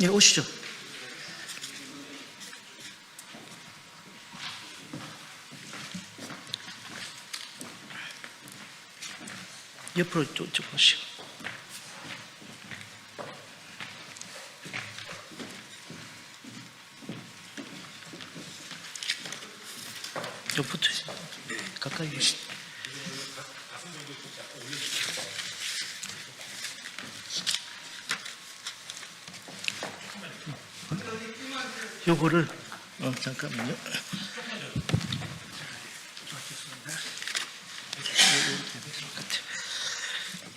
예, 오시죠. 옆으로 좀, 좀 보시고. 옆부터 가까이 계시. 요거를 어 잠깐만요.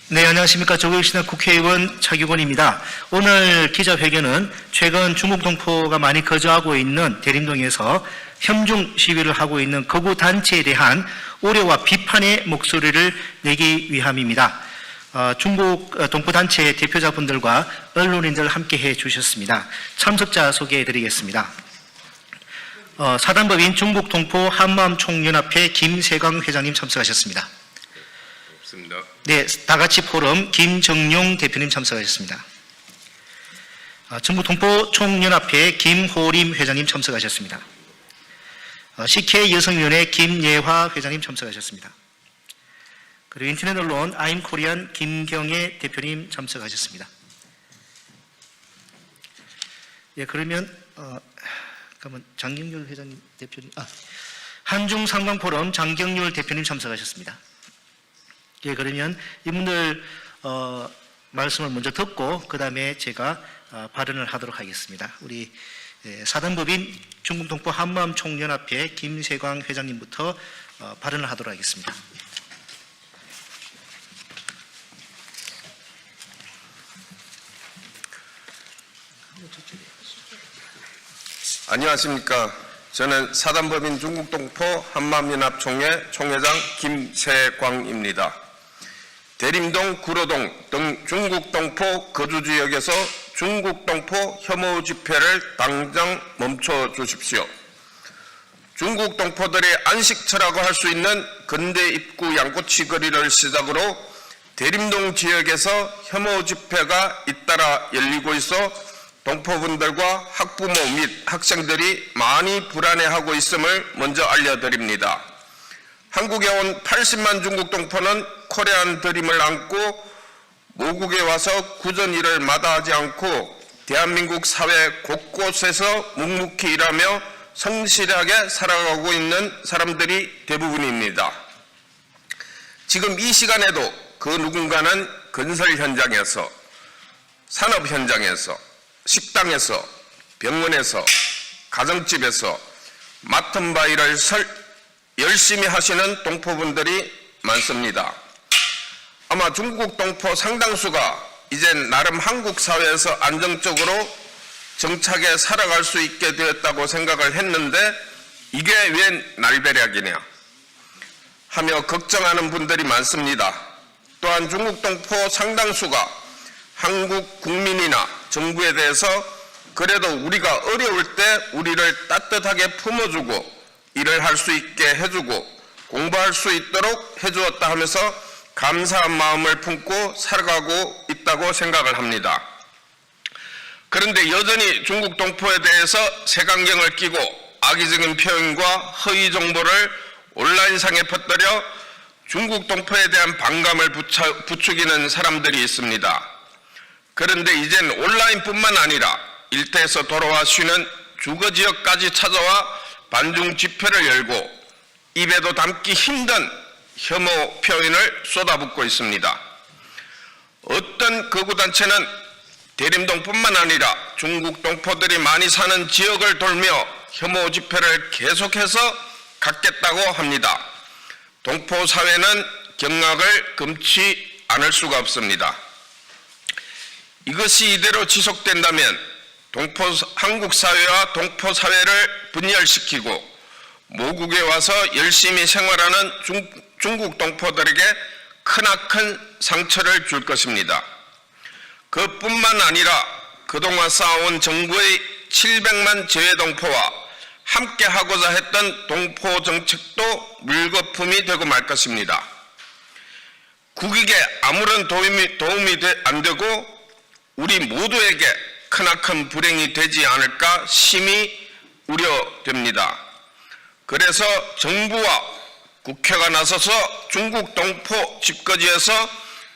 네, 안녕하십니까. 조국신학 국회의원 차규건입니다. 오늘 기자회견은 최근 중국 동포가 많이 거주하고 있는 대림동에서 협중 시위를 하고 있는 거구 단체에 대한 우려와 비판의 목소리를 내기 위함입니다. 어, 중국 어, 동포 단체 대표자분들과 언론인들 함께 해 주셨습니다. 참석자 소개해 드리겠습니다. 어, 사단법인 중국 동포 한마음 총연합회 김세강 회장님 참석하셨습니다. 없습니다. 네, 다 같이 포럼 김정용 대표님 참석하셨습니다. 아, 전국 동포 총연합회 김호림 회장님 참석하셨습니다. 어, CK 여성위원회 김예화 회장님 참석하셨습니다. 그리고 인터넷 언론 아임 코리안 김경애 대표님 참석하셨습니다. 예, 그러면 어, 그러면 장경률 회장님 대표님, 아, 한중 상강 포럼 장경률 대표님 참석하셨습니다. 예, 그러면 이분들 어, 말씀을 먼저 듣고 그 다음에 제가 어, 발언을 하도록 하겠습니다. 우리 예, 사단법인 중국동포 한마음 총연합회 김세광 회장님부터 어, 발언을 하도록 하겠습니다. 안녕하십니까. 저는 사단법인 중국동포 한마음연합총회 총회장 김세광입니다. 대림동, 구로동 등 중국동포 거주지역에서 중국동포 혐오 집회를 당장 멈춰 주십시오. 중국 동포들의 안식처라고 할 수 있는 근대 입구 양꼬치 거리를 시작으로 대림동 지역에서 혐오 집회가 잇따라 열리고 있어 동포분들과 학부모 및 학생들이 많이 불안해하고 있음을 먼저 알려드립니다. 한국에 온 80만 중국 동포는 코리안 드림을 안고 모국에 와서 구전 일을 마다하지 않고 대한민국 사회 곳곳에서 묵묵히 일하며 성실하게 살아가고 있는 사람들이 대부분입니다. 지금 이 시간에도 그 누군가는 건설 현장에서, 산업 현장에서, 식당에서, 병원에서, 가정집에서 맡은 바 일을 설, 열심히 하시는 동포분들이 많습니다. 아마 중국 동포 상당수가 이젠 나름 한국 사회에서 안정적으로 정착에 살아갈 수 있게 되었다고 생각을 했는데 이게 웬 날벼락이냐 하며 걱정하는 분들이 많습니다. 또한 중국 동포 상당수가 한국 국민이나 정부에 대해서 그래도 우리가 어려울 때 우리를 따뜻하게 품어주고 일을 할 수 있게 해주고 공부할 수 있도록 해주었다 하면서 감사한 마음을 품고 살아가고 있다고 생각을 합니다. 그런데 여전히 중국 동포에 대해서 색안경을 끼고 악의적인 표현과 허위 정보를 온라인상에 퍼뜨려 중국 동포에 대한 반감을 부추기는 사람들이 있습니다. 그런데 이젠 온라인뿐만 아니라 일터에서 돌아와 쉬는 주거 지역까지 찾아와 반중 집회를 열고 입에도 담기 힘든 혐오 표현을 쏟아붓고 있습니다. 어떤 거구단체는 대림동뿐만 아니라 중국 동포들이 많이 사는 지역을 돌며 혐오 집회를 계속해서 갖겠다고 합니다. 동포 사회는 경악을 금치 않을 수가 없습니다. 이것이 이대로 지속된다면 동포 한국 사회와 동포 사회를 분열시키고 모국에 와서 열심히 생활하는 중, 중국 동포들에게 크나큰 상처를 줄 것입니다. 그뿐만 아니라 그동안 쌓아온 정부의 700만 재외동포와 함께 하고자 했던 동포 정책도 물거품이 되고 말 것입니다. 국익에 아무런 도움이, 도움이 되- 안 되고 우리 모두에게 크나큰 불행이 되지 않을까 심히 우려됩니다. 그래서 정부와 국회가 나서서 중국 동포 집거지에서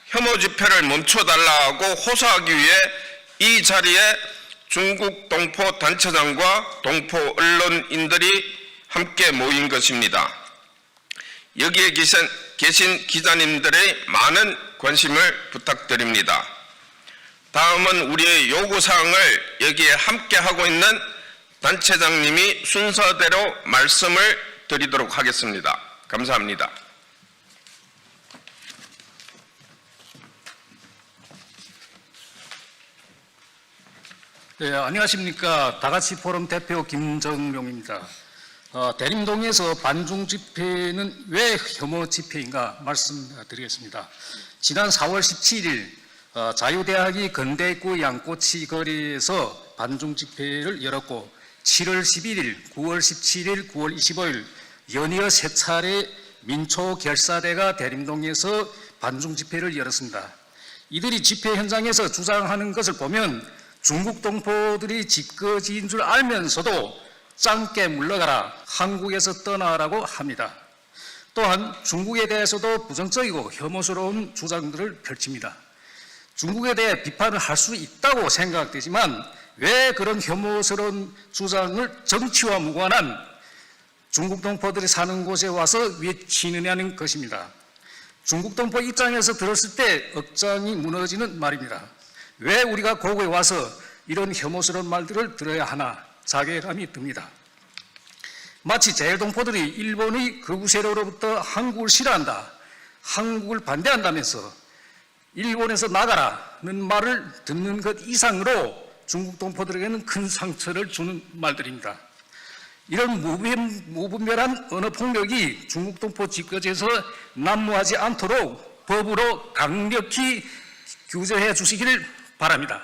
혐오 집회를 멈춰달라고 호소하기 위해 이 자리에 중국 동포 단체장과 동포 언론인들이 함께 모인 것입니다. 여기에 계신, 계신 기자님들의 많은 관심을 부탁드립니다. 다음은 우리의 요구사항을 여기에 함께 하고 있는 단체장님이 순서대로 말씀을 드리도록 하겠습니다. 감사합니다. 네, 안녕하십니까. 다같이 포럼 대표 김정룡입니다. 어, 대림동에서 반중 집회는 왜 혐오 집회인가 말씀드리겠습니다. 지난 4월 17일 어, 자유대학이 건대구 양꼬치 거리에서 반중 집회를 열었고 7월 11일, 9월 17일, 9월 25일 연이어 세 차례 민초 결사대가 대림동에서 반중 집회를 열었습니다. 이들이 집회 현장에서 주장하는 것을 보면 중국 동포들이 집거지인 줄 알면서도 짱게 물러가라, 한국에서 떠나라고 합니다. 또한 중국에 대해서도 부정적이고 혐오스러운 주장들을 펼칩니다. 중국에 대해 비판을 할 수 있다고 생각되지만 왜 그런 혐오스러운 주장을 정치와 무관한 중국 동포들이 사는 곳에 와서 외치느냐는 것입니다. 중국 동포 입장에서 들었을 때 억장이 무너지는 말입니다. 왜 우리가 고국에 와서 이런 혐오스러운 말들을 들어야 하나 자괴감이 듭니다. 마치 제일동포들이 일본의 극우 세력으로부터 한국을 싫어한다, 한국을 반대한다면서 일본에서 나가라는 말을 듣는 것 이상으로 중국 동포들에게는 큰 상처를 주는 말들입니다. 이런 무분- 무분 별한 언어 폭력이 중국 동포 집거지에서 난무하지 않도록 법으로 강력히 규제해 주시기를 바랍니다.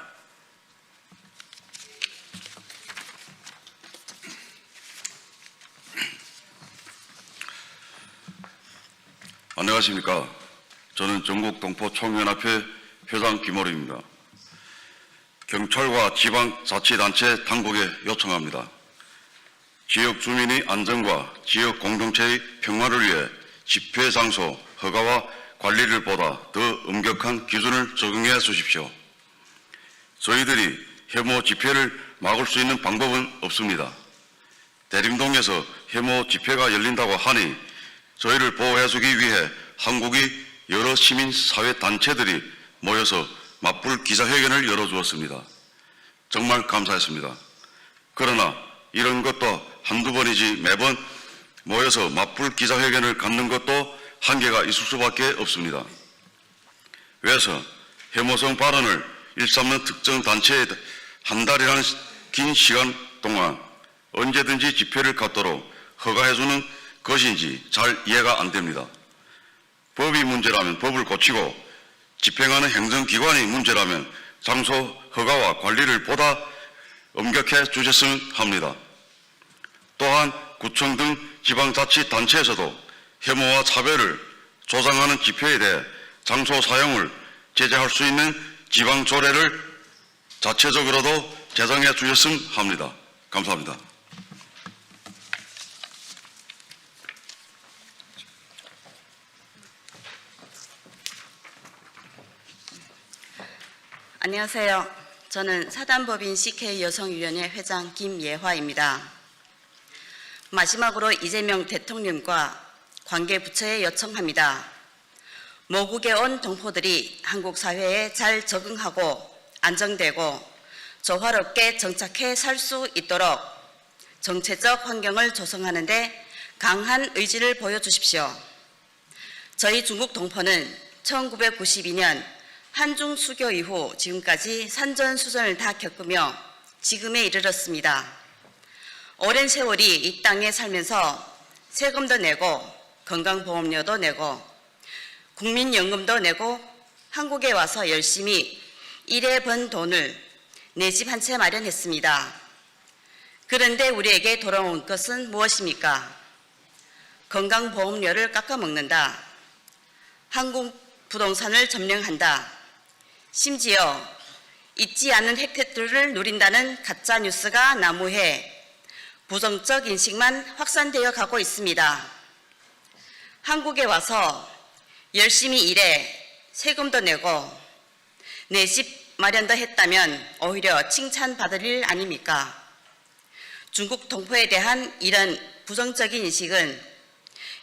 안녕하십니까. 저는 전국 동포 총연합회 회장 김호리입니다. 경찰과 지방자치단체 당국에 요청합니다. 지역 주민의 안전과 지역 공동체의 평화를 위해 집회 장소 허가와 관리를 보다 더 엄격한 기준을 적용해 주십시오. 저희들이 혐오 집회를 막을 수 있는 방법은 없습니다. 대림동에서 혐오 집회가 열린다고 하니 저희를 보호해주기 위해 한국의 여러 시민사회 단체들이 모여서 맞불 기자회견을 열어주었습니다. 정말 감사했습니다. 그러나 이런 것도 한두 번이지 매번 모여서 맞불 기자회견을 갖는 것도 한계가 있을 수밖에 없습니다. 그래서 혐오성 발언을 일삼는 특정 단체에 한 달이라는 긴 시간 동안 언제든지 집회를 갖도록 허가해주는 것인지 잘 이해가 안 됩니다. 법이 문제라면 법을 고치고 집행하는 행정기관이 문제라면 장소 허가와 관리를 보다 엄격해 주셨으면 합니다. 또한 구청 등 지방자치단체에서도 혐오와 차별을 조장하는 집회에 대해 장소 사용을 제재할 수 있는 지방조례를 자체적으로도 제정해 주셨으면 합니다. 감사합니다. 안녕하세요. 저는 사단법인 CK 여성위원회 회장 김예화입니다. 마지막으로 이재명 대통령과 관계 부처에 요청합니다. 모국에 온 동포들이 한국 사회에 잘 적응하고 안정되고 조화롭게 정착해 살 수 있도록 정체적 환경을 조성하는 데 강한 의지를 보여주십시오. 저희 중국 동포는 1992년 한중 수교 이후 지금까지 산전수전을 다 겪으며 지금에 이르렀습니다. 오랜 세월이 이 땅에 살면서 세금도 내고 건강보험료도 내고 국민연금도 내고 한국에 와서 열심히 일해 번 돈을 내 집 한 채 마련했습니다. 그런데 우리에게 돌아온 것은 무엇입니까? 건강보험료를 깎아먹는다. 한국 부동산을 점령한다. 심지어 잊지 않은 혜택들을 누린다는 가짜 뉴스가 난무해 부정적 인식만 확산되어 가고 있습니다. 한국에 와서 열심히 일해 세금도 내고 내 집 마련도 했다면 오히려 칭찬받을 일 아닙니까? 중국 동포에 대한 이런 부정적인 인식은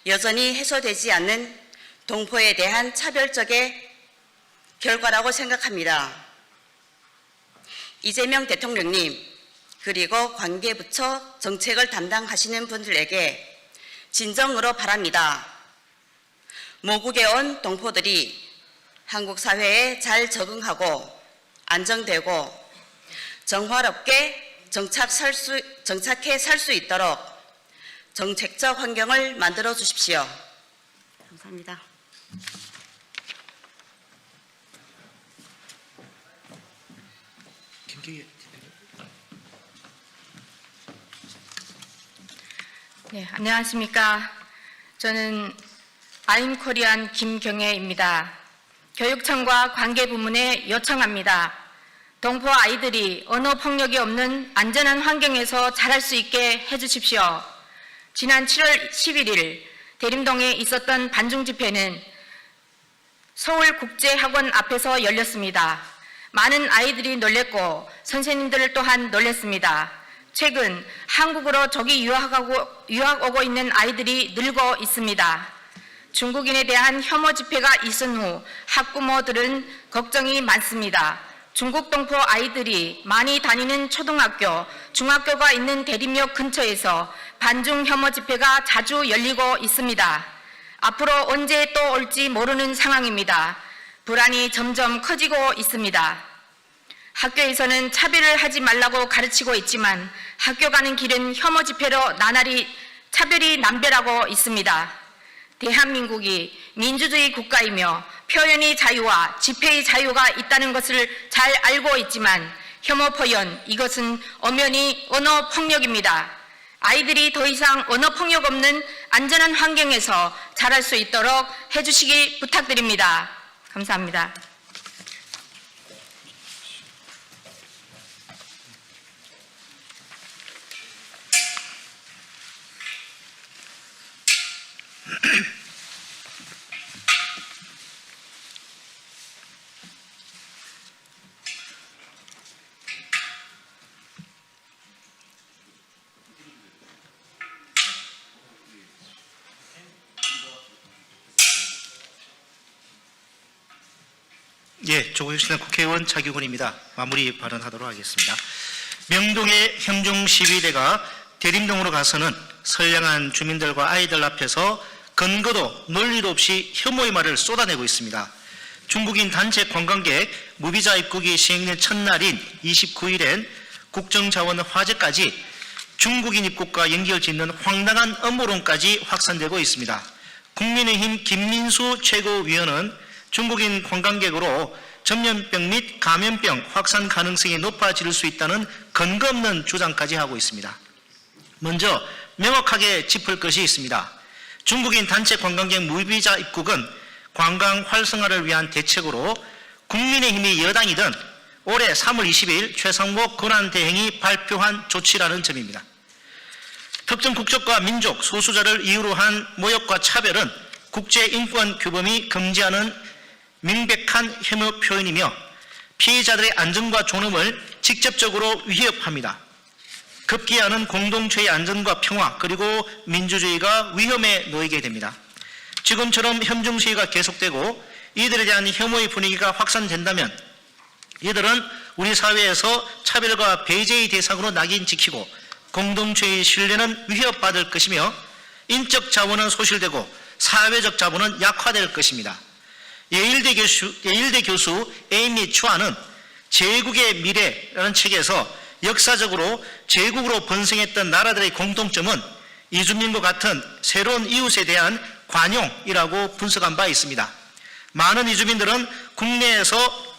여전히 해소되지 않는 동포에 대한 차별적의 결과라고 생각합니다. 이재명 대통령님, 그리고 관계부처 정책을 담당하시는 분들에게 진정으로 바랍니다. 모국에 온 동포들이 한국 사회에 잘 적응하고 안정되고 정화롭게 정착 살 수, 정착해 살 수 있도록 정책적 환경을 만들어 주십시오. 감사합니다. 김경희 네, 안녕하십니까. 저는 아임 코리안 김경애입니다. 교육청과 관계 부문에 요청합니다. 동포 아이들이 언어 폭력이 없는 안전한 환경에서 자랄 수 있게 해주십시오. 지난 7월 11일 대림동에 있었던 반중 집회는 서울국제학원 앞에서 열렸습니다. 많은 아이들이 놀랬고 선생님들 또한 놀랬습니다. 최근 한국으로 조기 유학하고, 유학 오고 있는 아이들이 늘고 있습니다. 중국인에 대한 혐오 집회가 있은 후 학부모들은 걱정이 많습니다. 중국 동포 아이들이 많이 다니는 초등학교, 중학교가 있는 대림역 근처에서 반중 혐오 집회가 자주 열리고 있습니다. 앞으로 언제 또 올지 모르는 상황입니다. 불안이 점점 커지고 있습니다. 학교에서는 차별을 하지 말라고 가르치고 있지만 학교 가는 길은 혐오 집회로 나날이 차별이 남별하고 있습니다. 대한민국이 민주주의 국가이며 표현의 자유와 집회의 자유가 있다는 것을 잘 알고 있지만 혐오 표현 이것은 엄연히 언어 폭력입니다. 아이들이 더 이상 언어 폭력 없는 안전한 환경에서 자랄 수 있도록 해주시기 부탁드립니다. 감사합니다. 예, 조국혁신당 국회의원 차기곤입니다. 마무리 발언하도록 하겠습니다. 명동의 현종 시위대가 대림동으로 가서는 선량한 주민들과 아이들 앞에서 근거도 논리도 없이 혐오의 말을 쏟아내고 있습니다. 중국인 단체 관광객 무비자 입국이 시행된 첫날인 29일엔 국정자원 화제까지 중국인 입국과 연결 짓는 황당한 음모론까지 확산되고 있습니다. 국민의힘 김민수 최고위원은 중국인 관광객으로 전염병 및 감염병 확산 가능성이 높아질 수 있다는 근거 없는 주장까지 하고 있습니다. 먼저 명확하게 짚을 것이 있습니다. 중국인 단체 관광객 무비자 입국은 관광 활성화를 위한 대책으로 국민의힘이 여당이든 올해 3월 20일 최상목 권한대행이 발표한 조치라는 점입니다. 특정 국적과 민족, 소수자를 이유로 한 모욕과 차별은 국제인권규범이 금지하는 명백한 혐오 표현이며 피해자들의 안전과 존엄을 직접적으로 위협합니다. 급기야는 공동체의 안전과 평화 그리고 민주주의가 위험에 놓이게 됩니다. 지금처럼 현중 시위가 계속되고 이들에 대한 혐오의 분위기가 확산된다면 이들은 우리 사회에서 차별과 배제의 대상으로 낙인 찍히고 공동체의 신뢰는 위협받을 것이며 인적 자본은 소실되고 사회적 자본은 약화될 것입니다. 예일대 교수, 예일대 교수 에이미 추아는 제국의 미래라는 책에서 역사적으로 제국으로 번성했던 나라들의 공통점은 이주민과 같은 새로운 이웃에 대한 관용이라고 분석한 바 있습니다. 많은 이주민들은 국내에서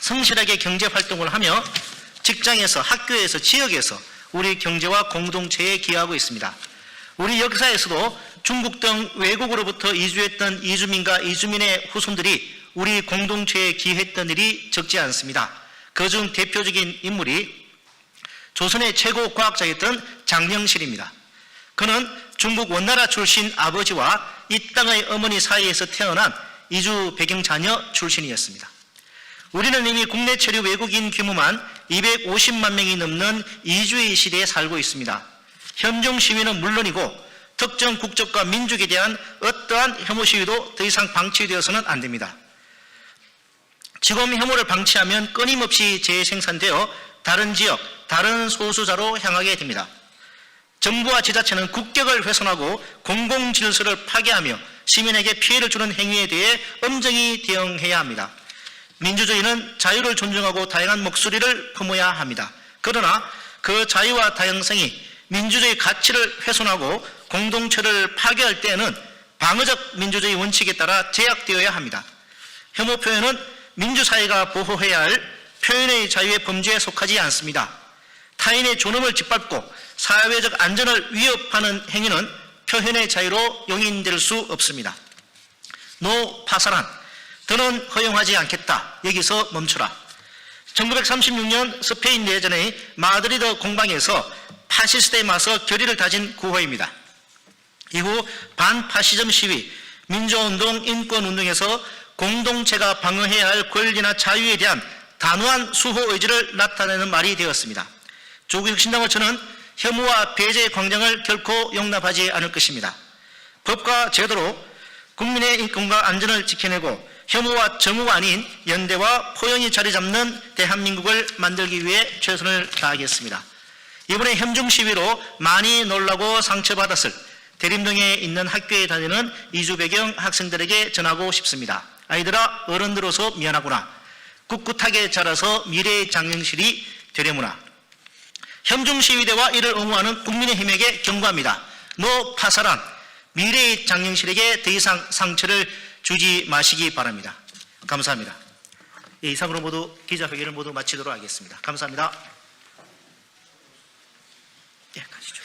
성실하게 경제 활동을 하며 직장에서 학교에서 지역에서 우리 경제와 공동체에 기여하고 있습니다. 우리 역사에서도 중국 등 외국으로부터 이주했던 이주민과 이주민의 후손들이 우리 공동체에 기여했던 일이 적지 않습니다. 그중 대표적인 인물이 조선의 최고 과학자였던 장영실입니다. 그는 중국 원나라 출신 아버지와 이 땅의 어머니 사이에서 태어난 이주 배경 자녀 출신이었습니다. 우리는 이미 국내 체류 외국인 규모만 250만 명이 넘는 이주의 시대에 살고 있습니다. 현종 시위는 물론이고 특정 국적과 민족에 대한 어떠한 혐오 시위도 더 이상 방치되어서는 안 됩니다. 지금 혐오를 방치하면 끊임없이 재생산되어 다른 지역, 다른 소수자로 향하게 됩니다. 정부와 지자체는 국격을 훼손하고 공공 질서를 파괴하며 시민에게 피해를 주는 행위에 대해 엄정히 대응해야 합니다. 민주주의는 자유를 존중하고 다양한 목소리를 품어야 합니다. 그러나 그 자유와 다양성이 민주주의 가치를 훼손하고 공동체를 파괴할 때에는 방어적 민주주의 원칙에 따라 제약되어야 합니다. 혐오 표현은 민주사회가 보호해야 할 표현의 자유의 범주에 속하지 않습니다. 타인의 존엄을 짓밟고 사회적 안전을 위협하는 행위는 표현의 자유로 용인될 수 없습니다. 노 파살한 더는 허용하지 않겠다. 여기서 멈춰라. 1936년 스페인 내전의 마드리드 공방에서 파시스트에 맞서 결의를 다진 구호입니다. 이후 반파시즘 시위, 민주운동, 인권운동에서 공동체가 방어해야 할 권리나 자유에 대한 단호한 수호 의지를 나타내는 말이 되었습니다. 조국혁신당은 저는 혐오와 배제의 광장을 결코 용납하지 않을 것입니다. 법과 제도로 국민의 인권과 안전을 지켜내고 혐오와 정오가 아닌 연대와 포용이 자리 잡는 대한민국을 만들기 위해 최선을 다하겠습니다. 이번에 현중 시위로 많이 놀라고 상처받았을 대림동에 있는 학교에 다니는 이주 배경 학생들에게 전하고 싶습니다. 아이들아 어른들어서 미안하구나. 꿋꿋하게 자라서 미래의 장영실이 되려무나. 현중 시위대와 이를 옹호하는 국민의힘에게 경고합니다. 노 파살한 미래의 장영실에게 더 이상 상처를 주지 마시기 바랍니다. 감사합니다. 예, 이상으로 모두 기자회견을 모두 마치도록 하겠습니다. 감사합니다. 예, 가시죠.